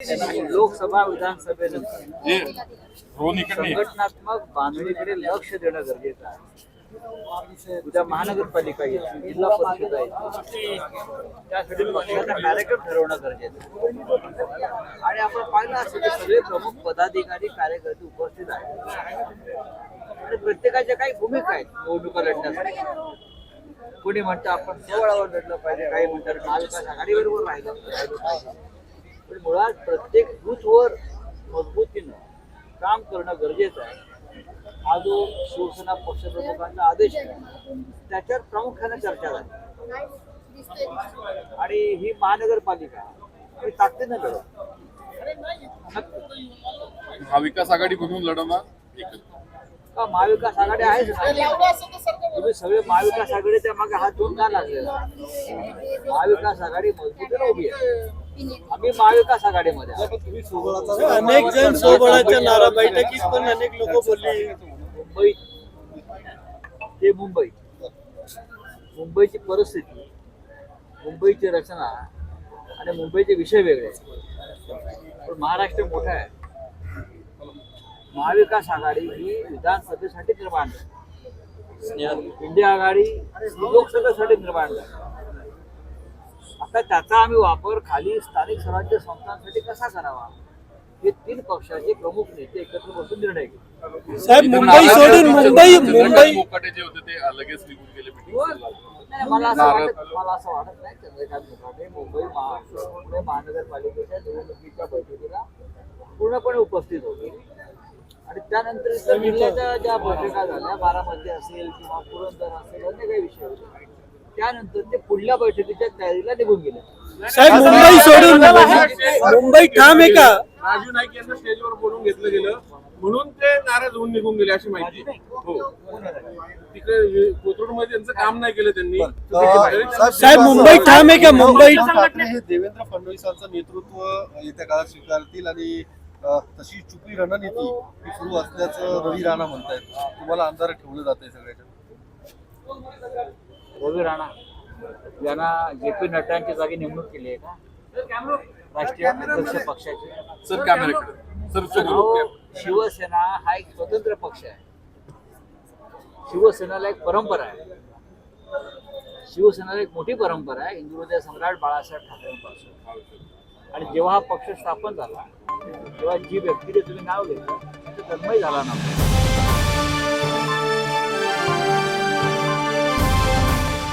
लोकसभा विधानसभेनंतर संघटनात्मक बांधणीकडे लक्ष देणं गरजेचं आहे. उद्या महानगरपालिका येईल जिल्हा परिषद आहे. त्यासाठी पक्षाचा कार्यक्रम ठरवणं गरजेचं आहे. आणि आपण पाहिलं असेल की सगळे प्रमुख पदाधिकारी कार्यकर्ते उपस्थित आहेत. आणि प्रत्येकाच्या काही भूमिका आहेत. निवडणुका लढण्यासाठी. कोणी म्हणतं आपण सोहळावर लढलं पाहिजे काही म्हणतात महाविकास आघाडीबरोबर राहिलं पण मुळात प्रत्येक बूथवर मजबूतीनं काम करणं गरजेचं आहे. हा जो शिवसेना पक्षप्रमुखांचा आदेश आहे त्याच्यावर प्रामुख्याने चर्चा झाली. आणि ही महानगरपालिका ही ताकदीनं लढत महाविकास आघाडी म्हणून लढवणार. का महाविकास आघाडी आहेच ना तुम्ही सगळे महाविकास आघाडीच्या मागे हात धुवून का लागलेला महाविकास आघाडी मजबूतीने उभी आहे. आम्ही महाविकास आघाडीमध्ये आहोत. अनेक जण सोबळाच्या नारा बैठकीत पण अनेक लोक बोलले. मुंबई. ते मुंबई. मुंबईची परिस्थिती मुंबईची रचना आणि मुंबईचे विषय वेगळे. आहेत. पण महाराष्ट्र मोठा आहे. महाविकास आघाडी ही विधानसभेसाठी निर्माण झाली. इंडिया आघाडी ही लोकसभेसाठी निर्माण झाली. आता त्याचा आम्ही वापर खाली स्थानिक स्वराज्य संस्थांसाठी कसा करावा? हे तीन पक्षाचे प्रमुख नेते एकत्र बसून निर्णय घेतले. साहेब मुंबई सोडून मुंबई मुंबई मोकाटे जे होते ते लगेच निघून गेले मला असं वाटत मला असं वाटत नाही चंद्रकांत मुखाटे मुंबई महा पुणे महानगरपालिकेच्या निवडणुकीच्या बैठकीला पूर्णपणे उपस्थित होते. आणि त्यानंतर जिल्ह्याच्या ज्या बैठका झाल्या बारामती असेल किंवा पुरंदर असेल अन्य काही विषय होते. त्यानंतर ते पुढल्या बैठकीच्या तयारीला निघून गेले. साहेब मुंबई सोडून मुंबई ठाम आहे का? राजू नाईक यांना स्टेजवर बोलून घेतलं गेलं. म्हणून ते नाराज होऊन निघून गेले अशी माहिती. आहे. हो. तिकडे कोथरूडमध्ये त्यांचं काम नाही केलं त्यांनी. साहेब मुंबई ठाम आहे का? मुंबई हे देवेंद्र फडणवीसांचं नेतृत्व येत्या काळात स्वीकारतील आणि तशी चुकी रणनीती ही सुरू असल्याचं रवी राणा म्हणतायत. तुम्हाला आमदार ठेवलं जात आहे सगळ्याच्या रवी राणा यांना जे पी नड्डांच्या जागी नेमणूक केली आहे का? राष्ट्रीय अध्यक्ष पक्षाची. सर सर अहो, शिवसेना हा एक स्वतंत्र पक्ष आहे. शिवसेनेला एक परंपरा आहे. शिवसेनेला एक मोठी परंपरा आहे हिंदू सम्राट बाळासाहेब ठाकरेंपासून. आणि जेव्हा हा पक्ष स्थापन झाला तेव्हा जी व्यक्तीने तुम्ही नाव घेतलं तन्मय झाला नव्हता.